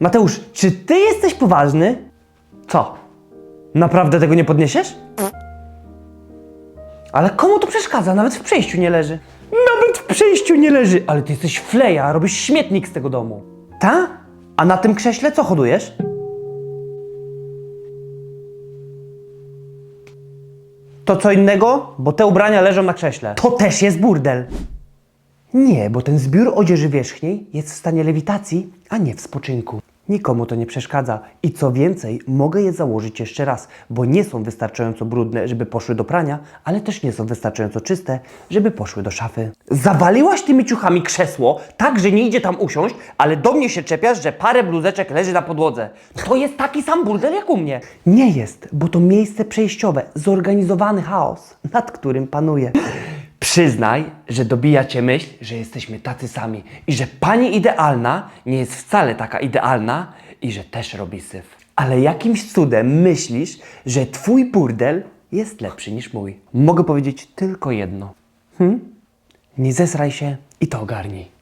Mateusz, czy ty jesteś poważny? Co? Naprawdę tego nie podniesiesz? Ale komu to przeszkadza? Nawet w przejściu nie leży. Nawet w przejściu nie leży! Ale ty jesteś fleja, robisz śmietnik z tego domu. Ta? A na tym krześle co hodujesz? To co innego? Bo te ubrania leżą na krześle. To też jest burdel. Nie, bo ten zbiór odzieży wierzchniej jest w stanie lewitacji, a nie w spoczynku. Nikomu to nie przeszkadza i co więcej, mogę je założyć jeszcze raz, bo nie są wystarczająco brudne, żeby poszły do prania, ale też nie są wystarczająco czyste, żeby poszły do szafy. Zawaliłaś tymi ciuchami krzesło, tak, że nie idzie tam usiąść, ale do mnie się czepiasz, że parę bluzeczek leży na podłodze. To jest taki sam burdel jak u mnie. Nie jest, bo to miejsce przejściowe, zorganizowany chaos, nad którym panuje. Przyznaj, że dobija cię myśl, że jesteśmy tacy sami i że pani idealna nie jest wcale taka idealna i że też robi syf. Ale jakimś cudem myślisz, że twój burdel jest lepszy niż mój. Mogę powiedzieć tylko jedno. Hm? Nie zesraj się i to ogarnij.